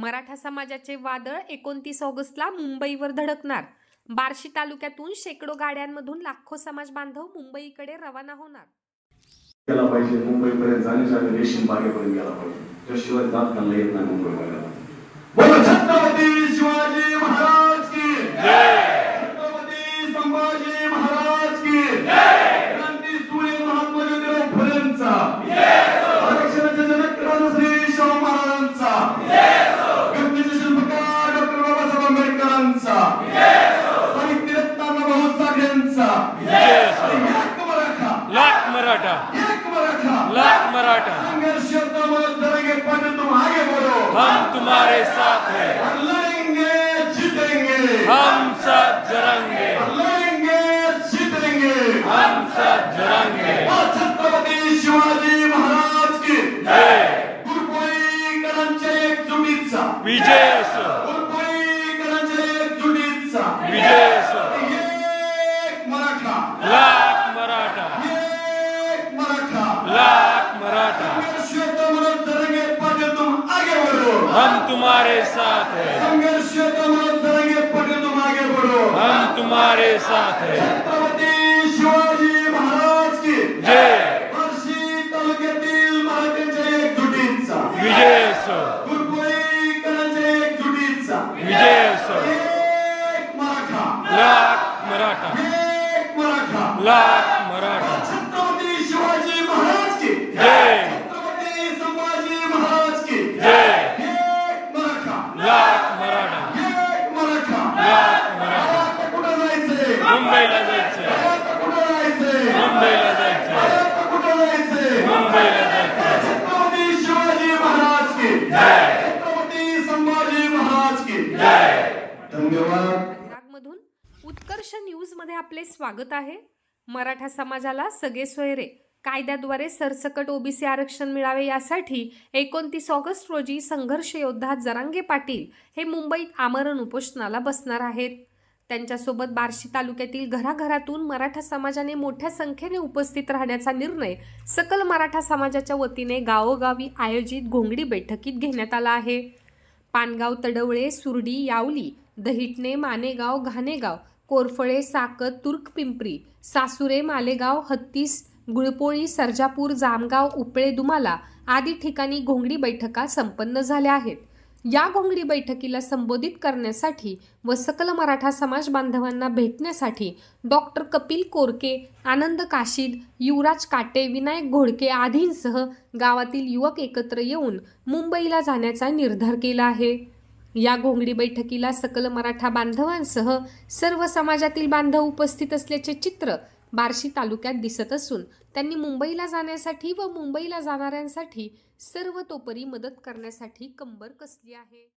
मराठा समाजाचे वादळ एकोणतीस ऑगस्टला मुंबईवर धडकणार. बार्शी तालुक्यातून शेकडो गाड्यांमधून लाखो समाज बांधव मुंबईकडे रवाना होणार. गेला पाहिजे मुंबईपर्यंत जाण्यासाठी रेशीम बागेपर्यंत गेला पाहिजे. त्याशिवाय जात त्यांना येत नाही मुंबई बघायला बोल छत्रपती शिवाजी मराठा. एक मराठा. लाख मराठा. संघर्ष जरेंगे पर तुम आगे बढ़ो हम तुम्हारे साथ हैं. लड़ेंगे जीतेंगे. हम साथ जरांगे. लड़ेंगे जीतेंगे. हम साथ जरांगे. छत्रपती शिवाजी महाराज की. जय. गुरुपोळीकरांच्या एकजुटीचा विजय असो. गुरुपोळीकरांच्या एकजुटीचा विजय. हम तुम्हारे साथ है। संघर्ष तुम आगे बढ़ो हम तुम्हारे साथ है। छत्रपती शिवाजी महाराज की जय। तालुक्यातील एकजुटीचा विजय असो एकजुटीचा विजय असो एक मराठा। लाख मराठा एक मराठा। लाख मराठा छत्रपती शिवाजी महाराज की जय छत्रपती संभाजी महाराज की जय एक मराठा लाख मराठा एक मराठा लाख मराठा आता कुठं जायचंय मुंबईला जायचंय. आता कुठं जायचंय मुंबईला जायचंय. आता कुठं जायचंय मुंबईला जायचंय. छत्रपती शिवाजी महाराज की जय. छत्रपती संभाजी महाराज की जय. धन्यवाद. मधून उत्कर्ष न्यूजमध्ये आपले स्वागत आहे. मराठा समाजाला सगळे सोयरे. कायद्याद्वारे सरसकट ओबीसी आरक्षण मिळावे यासाठी एकोणतीस ऑगस्ट रोजी संघर्ष योद्धा जरांगे पाटील हे मुंबईत आमरण उपोषणाला बसणार आहेत. त्यांच्यासोबत बार्शी तालुक्यातील घराघरातून मराठा समाजाने मोठ्या संख्येने उपस्थित राहण्याचा निर्णय सकल मराठा समाजाच्या वतीने गावोगावी आयोजित घोंगडी बैठकीत घेण्यात आला आहे. पानगाव तडवळे सुरडी यावली दहिटणे मानेगाव घाणेगाव कोरफळे साकत तुर्क पिंपरी सासुरे मालेगाव हत्तीस गुळपोळी सर्जापूर जामगाव उपळे दुमाला आदी ठिकाणी घोंगडी बैठका संपन्न झाल्या आहेत. या घोंगडी बैठकीला संबोधित करण्यासाठी व सकल मराठा समाज बांधवांना भेटण्यासाठी डॉक्टर कपिल कोरके आनंद काशीद युवराज काटे विनायक घोडके आदींसह गावातील युवक एकत्र येऊन मुंबईला जाण्याचा निर्धार केला आहे. या घोंगडी बैठकीला सकल मराठा बांधवांसह सर्व समाजातील बांधव उपस्थित असल्याचे चित्र बार्शी तालुक्यात दिसत असून त्यांनी मुंबईला जाण्यासाठी व मुंबईला जाणाऱ्यांसाठी सर्वतोपरी मदत करण्यासाठी कंबर कसली आहे?